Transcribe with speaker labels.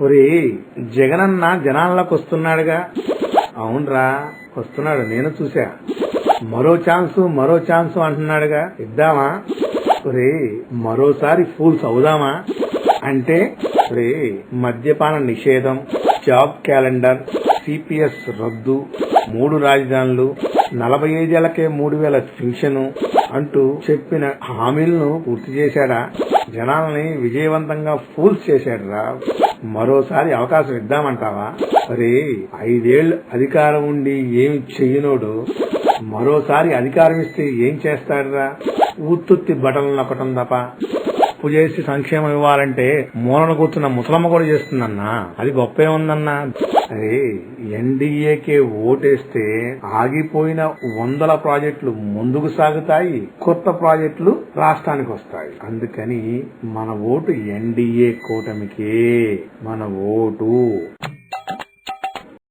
Speaker 1: ఒరే జగనన్న జనాల్లోకి వస్తున్నాడుగా. అవునరా వస్తున్నాడు నేను చూసా మరో ఛాన్స్ మరో ఛాన్స్ అంటున్నాడుగా. ఇద్దామా? ఒరే మరోసారి ఫూల్స్ అవుదామా? అంటే రే మద్యపాన నిషేధం జాబ్ క్యాలెండర్ సిపిఎస్ రద్దు మూడు రాజధానులు నలభై ఐదేళ్ళకే మూడు వేల ట్యూషన్ అంటూ చెప్పిన హామీలను పూర్తి చేశాడా? జనాల్ని విజయవంతంగా ఫూల్స్ చేశాడురా. మరోసారి అవకాశం ఇద్దామంటావా? మరి ఐదేళ్ళు అధికారం ఉండి ఏమి చెయ్యనోడు మరోసారి అధికారం ఇస్తే ఏం చేస్తాడురా? ఉత్తుత్తి బటన్లు నొక్కటం తప్ప. అప్పు చేసి సంక్షేమం ఇవ్వాలంటే మూలన కూర్చున్న ముసలమ్మ కూడా చేస్తుందన్నా. అది గొప్పే ఉందన్నా. అరే ఎన్డీఏకే ఓటేస్తే ఆగిపోయిన వందల ప్రాజెక్టులు ముందుకు సాగుతాయి కొత్త ప్రాజెక్టులు రాష్ట్రానికి వస్తాయి. అందుకని మన ఓటు ఎన్డీఏ కూటమికే మన ఓటు